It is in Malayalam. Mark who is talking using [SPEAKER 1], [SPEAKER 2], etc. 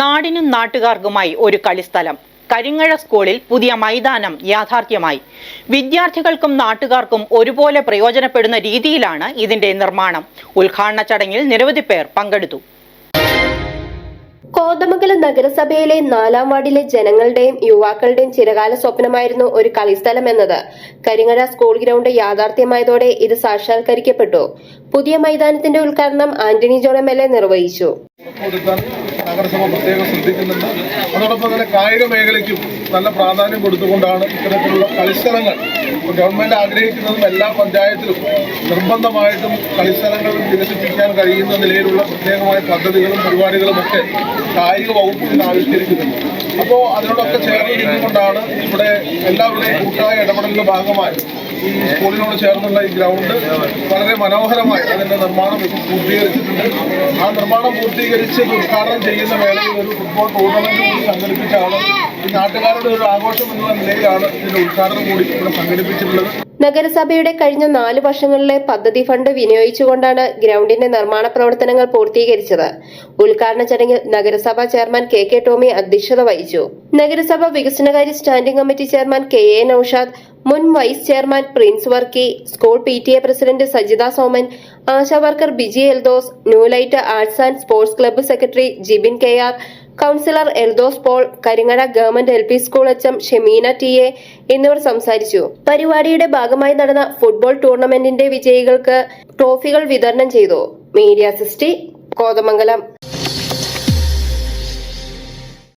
[SPEAKER 1] നാടിനും നാട്ടുകാർക്കുമായി ഒരു കളിസ്ഥലം. കരിങ്ങഴ സ്കൂളിൽ പുതിയ മൈതാനം യാഥാർത്ഥ്യമായി. വിദ്യാർത്ഥികൾക്കും നാട്ടുകാർക്കും ഒരുപോലെ പ്രയോജനപ്പെടുന്ന രീതിയിലാണ് ഇതിന്റെ നിർമ്മാണം. ഉദ്ഘാടന ചടങ്ങിൽ നിരവധി പേർ പങ്കെടുത്തു.
[SPEAKER 2] കോതമംഗലം നഗരസഭയിലെ നാലാം വാർഡിലെ ജനങ്ങളുടെയും യുവാക്കളുടെയും ചിരകാല സ്വപ്നമായിരുന്നു ഒരു കളിസ്ഥലം എന്നത്. കരിങ്ങഴ സ്കൂൾ ഗ്രൗണ്ട് യാഥാർത്ഥ്യമായതോടെ ഇത് സാക്ഷാത്കരിക്കപ്പെട്ടു. പുതിയ മൈതാനത്തിന്റെ ഉദ്ഘാടനം ആന്റണി ജോൺ എം നിർവഹിച്ചു.
[SPEAKER 3] നഗരസഭ പ്രത്യേകം ശ്രദ്ധിക്കുന്നുണ്ട്. അതോടൊപ്പം തന്നെ കായിക മേഖലയ്ക്കും നല്ല പ്രാധാന്യം കൊടുത്തുകൊണ്ടാണ് ഇത്തരത്തിലുള്ള കളിസ്ഥലങ്ങൾ ഗവൺമെന്റ് ആഗ്രഹിക്കുന്നതും എല്ലാ പഞ്ചായത്തിലും നിർബന്ധമായിട്ടും കളിസ്ഥലങ്ങൾ വികസിപ്പിക്കാൻ കഴിയുന്ന നിലയിലുള്ള പ്രത്യേകമായ പദ്ധതികളും പരിപാടികളും ഒക്കെ കായിക വകുപ്പിൽ ആവിഷ്കരിക്കുന്നുണ്ട്. അപ്പോൾ അതിനോടൊക്കെ ചേർന്ന് നിന്നുകൊണ്ടാണ് ഇവിടെ എല്ലാവരുടെയും കൂട്ടായ ഇടപെടലിന്റെ ഭാഗമായി സ്കൂളിനോട് ചേർന്നുള്ള ഈ ഗ്രൗണ്ട് വളരെ മനോഹരമായി അതിന്റെ നിർമ്മാണം പൂർത്തീകരിച്ചിട്ടുണ്ട്. ആ നിർമ്മാണം പൂർത്തീകരിച്ച് ഉദ്ഘാടനം ചെയ്യുന്ന വേളയിൽ ഒരു ഫുട്ബോൾ ടൂർണമെന്റ് കൂടി സംഘടിപ്പിച്ചാണ് ഈ നാട്ടുകാരുടെ ഒരു ആഘോഷം എന്ന നിലയിലാണ് ഇതിന്റെ ഉദ്ഘാടനം കൂടി ഇവിടെ സംഘടിപ്പിച്ചിട്ടുള്ളത്.
[SPEAKER 2] നഗരസഭയുടെ കഴിഞ്ഞ നാല് വർഷങ്ങളിലെ പദ്ധതി ഫണ്ട് വിനിയോഗിച്ചുകൊണ്ടാണ് ഗ്രൗണ്ടിന്റെ നിർമ്മാണ പ്രവർത്തനങ്ങൾ പൂർത്തീകരിച്ചത്. ഉദ്ഘാടന ചടങ്ങിൽ നഗരസഭാ ചെയർമാൻ കെ കെ ടോമി അധ്യക്ഷത വഹിച്ചു. നഗരസഭ വികസനകാര്യ standing committee chairman K A Noushad മുൻ vice chairman Prince Varkey school P T A president Sajitha Soman ASHA worker Biji Eldhose new light arts and sports club secretary Jibin K R councillor Eldhose Paul Karingazha government L P school H M Shemeena T A എന്നിവർ സംസാരിച്ചു. പരിപാടിയുടെ ഭാഗമായി നടന്ന ഫുട്ബോൾ ടൂർണമെന്റിന്റെ വിജയികൾക്ക് ട്രോഫികൾ വിതരണം ചെയ്തു. മീഡിയ സിസ്റ്റി കോതമംഗലം.